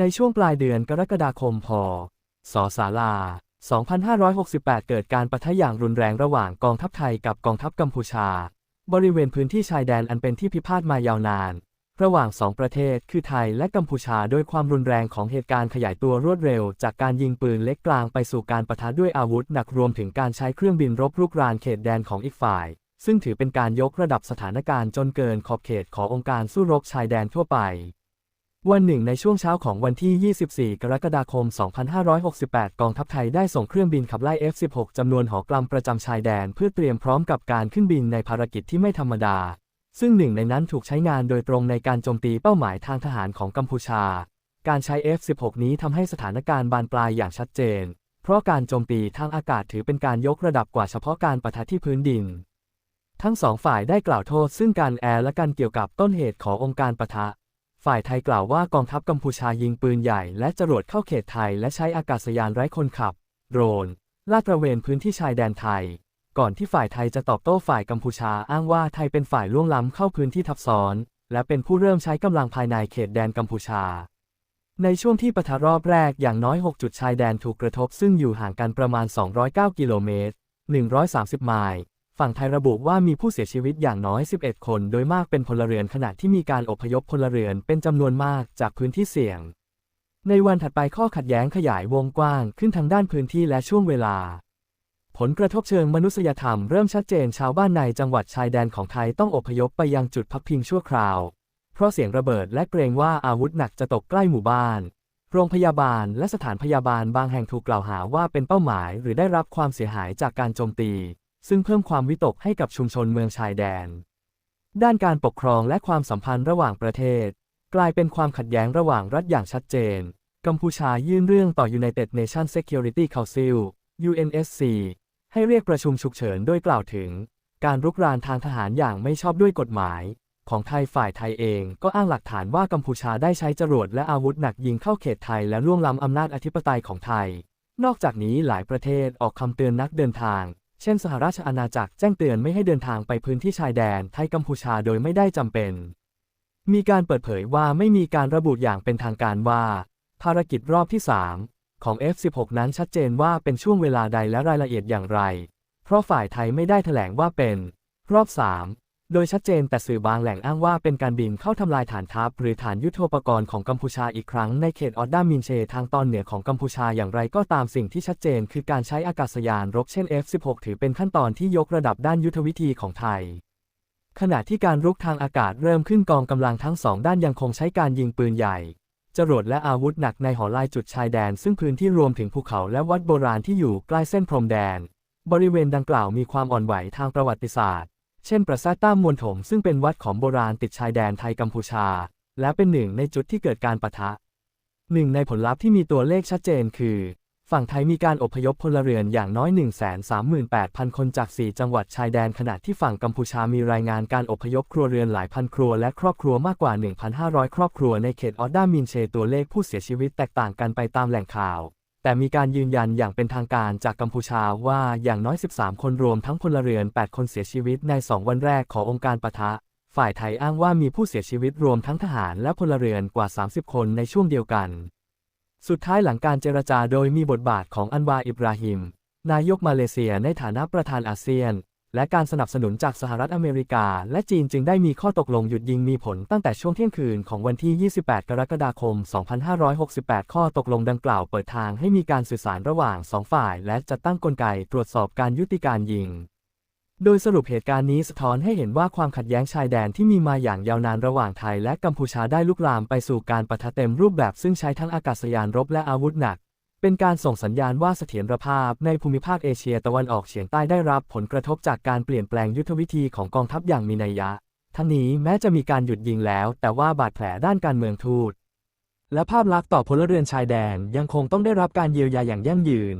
ในช่วงปลายเดือนกรกฎาคมพศศาลา 2568 เกิดการปะทะอย่างรุนแรงระหว่างกองทัพไทยกับกองทัพกัมพูชา บริเวณพื้นที่ชายแดนอันเป็นที่พิพาทมายาวนาน ระหว่างสองประเทศคือไทยและกัมพูชาด้วยความรุนแรงของเหตุการณ์ขยายตัวรวดเร็ว จากการยิงปืนเล็กกลางไปสู่การปะทะด้วยอาวุธหนักรวมถึงการใช้เครื่องบินรบรุกรานเขตแดนของอีกฝ่าย ซึ่งถือเป็นการยกระดับสถานการณ์จนเกินขอบเขตขององค์การสู้รบชายแดนทั่วไป วันหนึ่งในช่วงเช้าของวันที่ 24 กรกฎาคม 2568 กองทัพไทยได้ส่งเครื่องบินขับไล่ F-16 จำนวนหอกลำประจำชายแดนเพื่อเตรียมพร้อมกับการขึ้นบินในภารกิจที่ไม่ธรรมดา ซึ่งหนึ่งในนั้นถูกใช้งานโดยตรงในการโจมตีเป้าหมายทางทหารของกัมพูชา การใช้ F-16 นี้ทำให้สถานการณ์บานปลายอย่างชัดเจน เพราะการโจมตีทางอากาศถือเป็นการยกระดับกว่าเฉพาะการปะทะที่พื้นดิน ทั้งสองฝ่ายได้กล่าวโทษซึ่งการแอร์และการเกี่ยวกับต้นเหตุขององค์การปะทะ ฝ่ายไทยกล่าวว่ากองทัพกัมพูชายิงปืนใหญ่และจรวดเข้าเขตไทยและใช้อากาศยานไร้คนขับ โดรน ลาดตระเวนพื้นที่ชายแดนไทย ก่อนที่ฝ่ายไทยจะตอบโต้ฝ่ายกัมพูชาอ้างว่าไทยเป็นฝ่ายล่วงล้ำเข้าพื้นที่ทับซ้อน และเป็นผู้เริ่มใช้กำลังภายในเขตแดนกัมพูชา ในช่วงที่ปะทะรอบแรกอย่างน้อย 6 จุดชายแดนถูกกระทบซึ่งอยู่ห่างกันประมาณ 209 กิโลเมตร 130 ไมล์ ฝั่งไทยระบุว่ามีผู้เสียชีวิตอย่างน้อย 11 คน โดยมากเป็นพลเรือนขณะที่มีการอพยพพลเรือนเป็นจำนวนมากจากพื้นที่เสี่ยง ในวันถัดไปข้อขัดแย้งขยายวงกว้างขึ้นทางด้านพื้นที่และช่วงเวลา ผลกระทบเชิงมนุษยธรรมเริ่มชัดเจนชาวบ้านในจังหวัดชายแดนของไทยต้องอพยพไปยังจุดพักพิงชั่วคราว เพราะเสียงระเบิดและเกรงว่าอาวุธหนักจะตกใกล้หมู่บ้าน โรงพยาบาลและสถานพยาบาลบางแห่งถูกกล่าวหาว่าเป็นเป้าหมาย หรือได้รับความเสียหายจากการโจมตี ซึ่งเพิ่มความวิตกให้กับชุมชนเมืองชายแดน ด้านการปกครองและความสัมพันธ์ระหว่างประเทศ กลายเป็นความขัดแย้งระหว่างรัฐอย่างชัดเจน กัมพูชายื่นเรื่องต่อ United Nations Security Council UNSC ให้เรียกประชุมฉุกเฉินโดยกล่าวถึง การรุกรานทางทหารอย่างไม่ชอบด้วยกฎหมาย ของไทยฝ่ายไทยเองก็อ้างหลักฐานว่ากัมพูชาได้ใช้จรวดและอาวุธหนักยิงเข้าเขตไทยและล่วงล้ำอำนาจอธิปไตยของไทย นอกจากนี้หลายประเทศออกคำเตือนนักเดินทาง เช่น สหราชอาณาจักรแจ้งเตือนไม่ให้เดินทางไปพื้นที่ชายแดนไทยกัมพูชาโดยไม่ได้จำเป็น มีการเปิดเผยว่าไม่มีการระบุอย่างเป็นทางการว่า ภารกิจรอบที่ 3 ของ F16 นั้นชัดเจนว่าเป็นช่วงเวลาใดและรายละเอียดอย่างไร เพราะฝ่ายไทยไม่ได้แถลงว่าเป็น รอบ 3 โดยชัดเจนแต่สื่อบางแหล่งอ้างว่าเป็นการบินเข้าทำลายฐานทัพหรือฐานยุทโธปกรณ์ของกัมพูชาอีกครั้งในเขตออดดามินเชทางตอนเหนือของกัมพูชาอย่างไรก็ตามสิ่งที่ชัดเจนคือการใช้อากาศยานรบเช่น F16 ถือเป็นขั้นตอนที่ยกระดับด้านยุทธวิธีของไทย ขณะที่การรุกทางอากาศเริ่มขึ้นกองกำลังทั้งสองด้านยังคงใช้การยิงปืนใหญ่จรวดและอาวุธหนักในหอลายจุดชายแดน ซึ่งพื้นที่รวมถึงภูเขาและวัดโบราณที่อยู่ใกล้เส้นพรมแดน บริเวณดังกล่าวมีความอ่อนไหวทางประวัติศาสตร์ เช่นปราสาทต้ามวนถมซึ่งเป็นวัดของโบราณติดชายแดนไทยกัมพูชา และเป็นหนึ่งในจุดที่เกิดการปะทะ หนึ่งในผลลัพธ์ที่มีตัวเลขชัดเจนคือ ฝั่งไทยมีการอพยพพลเรือนอย่างน้อย 138,000 คนจาก 4 จังหวัดชายแดนขณะที่ฝั่งกัมพูชามีรายงานการอพยพครัวเรือนหลายพันครัวและครอบครัวมากกว่า 1,500 ครอบครัวในเขตออดดามินเชตัวเลขผู้เสียชีวิตแตกต่างกันไปตามแหล่งข่าว แต่มีการยืนยันอย่างเป็นทางการจากกัมพูชาว่าอย่างน้อย 13 คนรวมทั้งพลเรือน 8 คนเสียชีวิตใน 2 วันแรกขององค์การปะทะ ฝ่ายไทยอ้างว่ามีผู้เสียชีวิตรวมทั้งทหารและพลเรือนกว่า 30 คนในช่วงเดียวกัน สุดท้ายหลังการเจรจาโดยมีบทบาทของอันวาอิบราฮิม นายกมาเลเซียในฐานะประธานอาเซียน และการสนับสนุนจากสหรัฐอเมริกา และจีนจึงได้มีข้อตกลงหยุดยิงมีผลตั้งแต่ช่วงเที่ยงคืนของวันที่ 28 กรกฎาคม 2568 ข้อตกลงดังกล่าวเปิดทางให้มีการสื่อสารระหว่างสองฝ่าย และจัดตั้งกลไกตรวจสอบการยุติการยิง โดยสรุปเหตุการณ์นี้สะท้อนให้เห็นว่าความขัดแย้งชายแดนที่มีมาอย่างยาวนานระหว่างไทยและกัมพูชาได้ลุกลามไปสู่การปะทะเต็มรูปแบบซึ่งใช้ทั้งอากาศยานรบและอาวุธหนัก เป็นการส่งสัญญาณว่าเสถียรภาพในภูมิภาคเอเชียตะวันออกเฉียงใต้ได้รับผลกระทบจากการเปลี่ยนแปลงยุทธวิธีของกองทัพอย่างมีนัยยะ ทั้งนี้แม้จะมีการหยุดยิงแล้ว แต่ว่าบาดแผลด้านการเมืองทูต และภาพลักษณ์ต่อพลเรือนชายแดนยังคงต้องได้รับการเยียวยาอย่างยั่งยืน